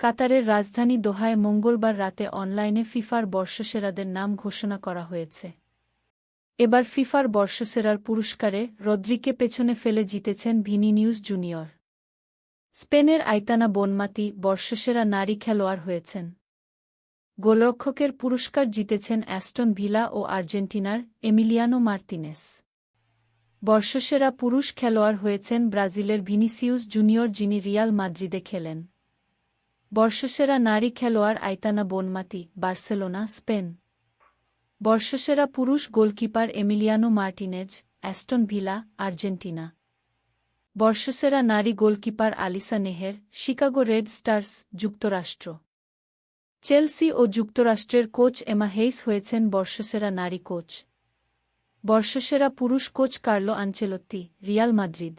কাতারের রাজধানী দোহায় মঙ্গলবার রাতে অনলাইনে ফিফার বর্ষসেরাদের নাম ঘোষণা করা হয়েছে। এবার ফিফার বর্ষসেরার পুরস্কারে রদ্রিকে পেছনে ফেলে জিতেছেন ভিনি নিউজ জুনিয়র। স্পেনের আইতানা বনমাতি বর্ষসেরা নারী খেলোয়াড় হয়েছেন। গোলরক্ষকের পুরস্কার জিতেছেন অ্যাস্টন ভিলা ও আর্জেন্টিনার এমিলিয়ানো মার্তিনেস। বর্ষসেরা পুরুষ খেলোয়াড় হয়েছেন ব্রাজিলের ভিনিসিউস জুনিয়র যিনি রিয়াল মাদ্রিদে খেলেন। বর্ষসেরা নারী খেলোয়াড় আইতানা বনমাতি, বার্সেলোনা, স্পেন। বর্ষসেরা পুরুষ goalkeeper Emiliano Martinez, Aston Villa, Argentina. বর্ষসেরা নারী goalkeeper Alyssa Naeher, Chicago Red Stars, যুক্তরাষ্ট্র। চেলসি ও যুক্তরাষ্ট্রের কোচ এমা হেইস হয়েছেন বর্ষসেরা নারী কোচ। বর্ষসেরা পুরুষ coach Carlo Ancelotti, Real Madrid.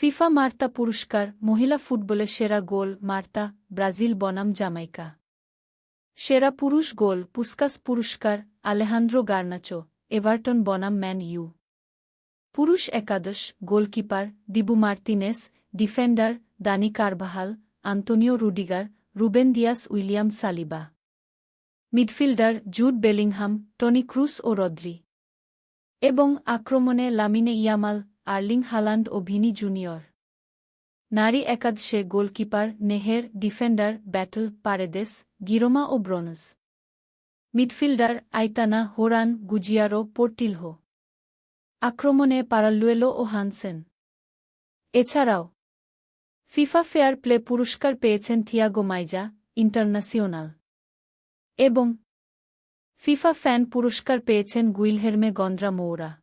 FIFA Marta পুরস্কার, মহিলা ফুটবলে সেরা গোল, মার্তা, ব্রাজিল বনাম জামাইকা। সেরা পুরুষ গোল, পুস্কাস পুরস্কার, আলেহান্দ্রো গার্নাচো, এভারটন বনাম ম্যান ইউ। পুরুষ একাদশ, goalkeeper Dibu Martinez, defender, Dani Carvajal, Antonio Rudiger, Ruben Dias William Saliba. Midfielder, Jude Bellingham, Tony Kroos ও রদ্রি। এবং আক্রমণে লামিনে ইয়ামাল আর্লিং হালান্ড ও ভিনি জুনিয়র। নারী একাদশে goalkeeper, Naeher, defender, Battle, Paredes, Girma ও Bronze midfielder, Aitana, Horan, Guijarro, Portilho. আক্রমণে Paralluelo ও Hansen. এছাড়াও, FIFA fair play পুরস্কার পেয়েছেন থিয়াগো মাইজা, ইন্টারন্যাশনাল। এবং ফিফা ফ্যান পুরস্কার পেয়েছেন গুইলহেরমে গন্দ্রা মৌরা।